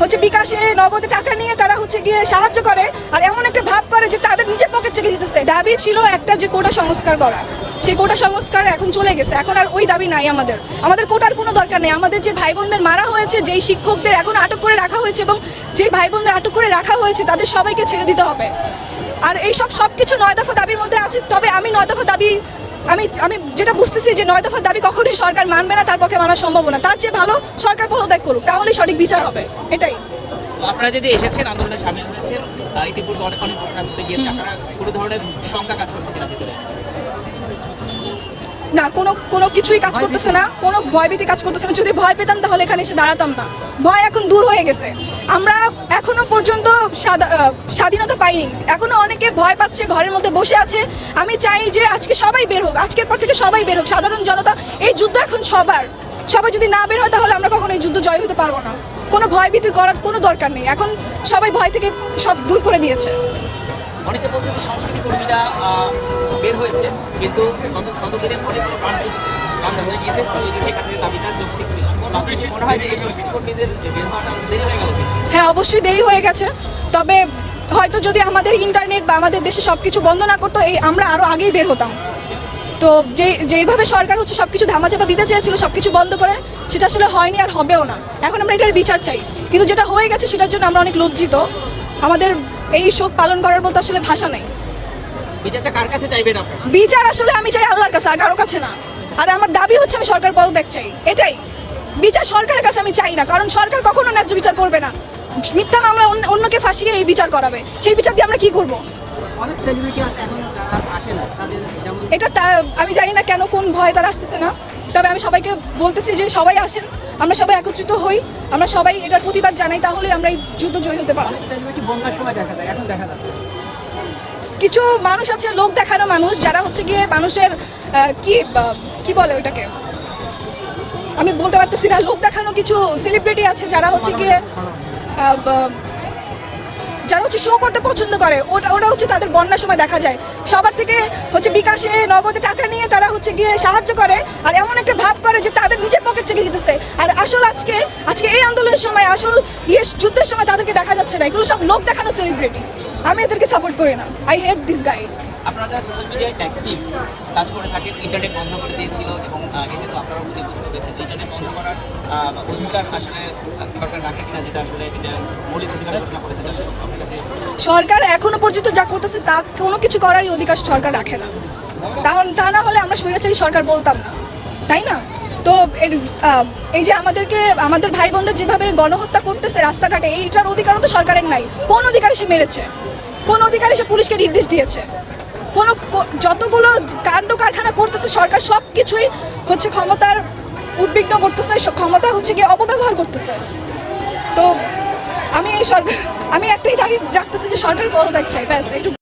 হচ্ছে বিকাশে নগদে টাকা নিয়ে তারা হচ্ছে গিয়ে সাহায্য করে, আর এমন একটা ভাব করে যে তাদের নিজের পকেট থেকে দিতেছে। দাবি ছিল একটা যে কোটা সংস্কার করা। সেই কোটা সংস্কার এখন চলে গেছে। এখন আর ওই দাবি নাই আমাদের। আমাদের কোটার কোনো দরকার নেই। আমাদের যে ভাই বোনদের মারা হয়েছে, যেই শিক্ষকদের এখন আটক করে রাখা হয়েছে এবং যে ভাই বোনদের আটক করে রাখা হয়েছে, তাদের সবাইকে ছেড়ে দিতে হবে। আর এইসব সব কিছু নয় দফা দাবির মধ্যে আছে। তবে আমি নয় দফা দাবি আমি আমি যেটা বুঝতেছি যে নয় দফার দাবি কখনোই সরকার মানবে না তার পক্ষে মানা সম্ভব না। তার চেয়ে ভালো সরকার পদত্যাগ করুক তাহলেই সঠিক বিচার হবে। এটাই। আপনারা যে এসেছেন আন্দোলনে সামিল হয়েছেন ইতিপূর্বে অনেক অনেক ঘটনা ঘটে গিয়েছে আপনারা কোনো ধরনের শঙ্কা কাজ করছে কিনা ভিতরে? না কোনো কোনো কিছুই কাজ করতেছে না কোনো ভয়ভীতি কাজ করতেছে না। যদি ভয় পেতাম তাহলে এখানে এসে দাঁড়াতাম না। ভয় এখন দূর হয়ে গেছে। আমরা এখনও পর্যন্ত স্বাধীনতা পাইনি। এখনও অনেকে ভয় পাচ্ছে ঘরের মধ্যে বসে আছে। আমি চাই যে আজকে সবাই বের হোক আজকের পর থেকে সবাই বের হোক। সাধারণ জনতা এই যুদ্ধ এখন সবার। সবাই যদি না বের হয় তাহলে আমরা কখনো এই যুদ্ধ জয় হতে পারব না। কোনো ভয়ভীতি করার কোনো দরকার নেই। এখন সবাই ভয় থেকে সব দূর করে দিয়েছে। অনেকে বলছে যে সংস্কৃতি কর্মীরা বের হয়েছে, কিন্তু গত, গতদিনে অনেকগুলো প্রাণ প্রাণ ধরে গিয়েছে তাদের সেখানে দাবিটা যৌক্তিক ছিল। মনে হয় যে এই সংস্কৃতি কর্মীদের বের হওয়াটা দেরি হয়ে গেল হ্যাঁ অবশ্যই দেরি হয়ে গেছে। তবে হয়তো যদি আমাদের ইন্টারনেট বা আমাদের দেশে সব কিছু বন্ধ না করতো, এই আমরা আরও আগেই বের হতাম। তো যে, যেইভাবে সরকার হচ্ছে সব কিছু ধামাচাপা দিতে চেয়েছিল সব কিছু বন্ধ করে, সেটা আসলে হয়নি আর হবেও না। এখন আমরা এটার বিচার চাই। কিন্তু যেটা হয়ে গেছে, সেটার জন্য আমরা অনেক লজ্জিত। আমাদের এই শোক পালন করার মতো আসলে ভাষা নেই। বিচারটা কার কাছে চাইবেন আপনারা? বিচার আসলে আমি চাই আল্লাহর কাছে আর কারও কাছে না। আর আমার দাবি হচ্ছে আমি সরকার পদত্যাগ চাই এটাই। বিচার সরকারের কাছে আমি চাই না কারণ সরকার কখনো ন্যায্য বিচার করবে না। মিথ্যা মামলা অন্যকে ফাঁসিয়ে এই বিচার করাবে। সেই বিচার দিয়ে আমরা কি করব? অনেক সেলিব্রিটি আছে এখন যারা আসে না তাদের যেমন এটা তা- আমি জানি না কেন কোন ভয় তারা আসতেছে না তবে আমি সবাইকে বলতেছি যে সবাই আসেন। আমরা সবাই একত্রিত হই আমরা সবাই এটার প্রতিবাদ জানাই তাহলে আমরা এই যুদ্ধ জয়ী হতে পারব। বন্যার সময় দেখা যায়? এখন দেখা যাচ্ছে। কিছু মানুষ আছে লোক দেখানো মানুষ যারা হচ্ছে গিয়ে মানুষের কি কি বলে ওটাকে আমি বলতে পারতেছি না লোক দেখানো কিছু সেলিব্রিটি আছে যারা হচ্ছে গিয়ে হচ্ছে শো করতে পছন্দ করে। ওটা ওটা হচ্ছে তাদের বন্যার সময় দেখা যায়। সবার থেকে হচ্ছে বিকাশে নগদে টাকা নিয়ে তারা হচ্ছে গিয়ে সাহায্য করে, আর এমন একটা ভাব করে যে তাদের নিজের পকেট থেকে দিতেছে। আর আসল আজকে আজকে এই আন্দোলনের সময়, আসল ইয়ে যুদ্ধের সময় তাদেরকে দেখা যাচ্ছে না। এগুলো সব লোক দেখানো সেলিব্রিটি আমি এদেরকে সাপোর্ট করি না। আই হেট দিস গাই আপনারা যারা সোশ্যাল মিডিয়ায় অ্যাক্টিভ কাজ করে থাকেন ইন্টারনেট বন্ধ করে দিয়েছিল এবং এতে তো আপনারা ক্ষতিগ্রস্ত হয়েছে তো ইন্টারনেট বন্ধ করার অধিকার আসলে সরকার রাখে কিনা যেটা আসলে এটা মৌলিক অধিকার ঘোষণা করেছে সব আপনার সরকার এখনও পর্যন্ত যা করতেছে, তা কোনো কিছু করারই অধিকার সরকার রাখে না। কারণ তা না হলে আমরা স্বৈরাচারী সরকার বলতাম না। তাই না? তো এই যে আমাদেরকে, আমাদের ভাই বোনদের যেভাবে গণহত্যা করতেছে রাস্তাঘাটে, এইটার অধিকারও তো সরকারের নাই। কোন অধিকারে সে মেরেছে? কোন অধিকারে সে পুলিশকে নির্দেশ দিয়েছে? কোনো যতগুলো কাণ্ড কারখানা করতেছে, সরকার সব কিছুই হচ্ছে ক্ষমতার উদ্বিগ্ন করতেছে ক্ষমতা হচ্ছে গিয়ে অপব্যবহার করতেছে। তো আমি এই সরকার আমি একটাই দাবি রাখতেছি যে সরকার পদত্যাগ চাই ব্যাস, এইটুকু।